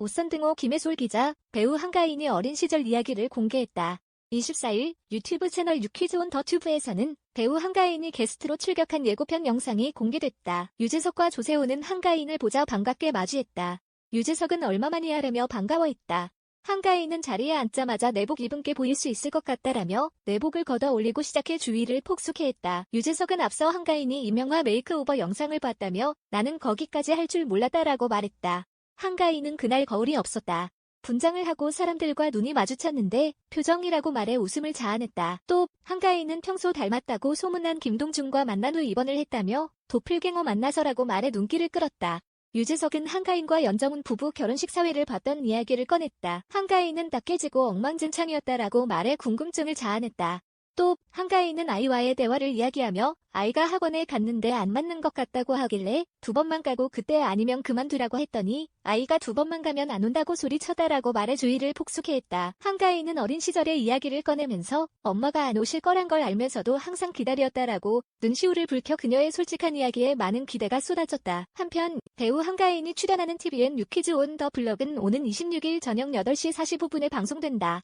오선등호 김혜솔 기자, 배우 한가인이 어린 시절 이야기를 공개했다. 24일 유튜브 채널 유퀴즈 온 더 튜브에서는 배우 한가인이 게스트로 출격한 예고편 영상이 공개됐다. 유재석과 조세호는 한가인을 보자 반갑게 맞이했다. 유재석은 얼마만이야라며 반가워했다. 한가인은 자리에 앉자마자 내복 입은 게 보일 수 있을 것 같다라며 내복을 걷어 올리고 시작해 주위를 폭숙해했다. 유재석은 앞서 한가인이 이명화 메이크오버 영상을 봤다며 나는 거기까지 할 줄 몰랐다라고 말했다. 한가인은 그날 거울이 없었다. 분장을 하고 사람들과 눈이 마주쳤는데 표정이라고 말해 웃음을 자아냈다. 또 한가인은 평소 닮았다고 소문난 김동준과 만난 후 입원을 했다며 도플갱어 만나서라고 말해 눈길을 끌었다. 유재석은 한가인과 연정훈 부부 결혼식 사회를 봤던 이야기를 꺼냈다. 한가인은 딱해지고 엉망진창이었다라고 말해 궁금증을 자아냈다. 또 한가인은 아이와의 대화를 이야기하며 아이가 학원에 갔는데 안 맞는 것 같다고 하길래 두 번만 가고 그때 아니면 그만두라고 했더니 아이가 두 번만 가면 안 온다고 소리쳐다라고 말해 주의를 폭숙해했다. 한가인은 어린 시절의 이야기를 꺼내면서 엄마가 안 오실 거란 걸 알면서도 항상 기다렸다라고 눈시울을 붉혀 그녀의 솔직한 이야기에 많은 기대가 쏟아졌다. 한편 배우 한가인이 출연하는 TVN 유퀴즈 온 더 블럭은 오는 26일 저녁 8시 45분에 방송된다.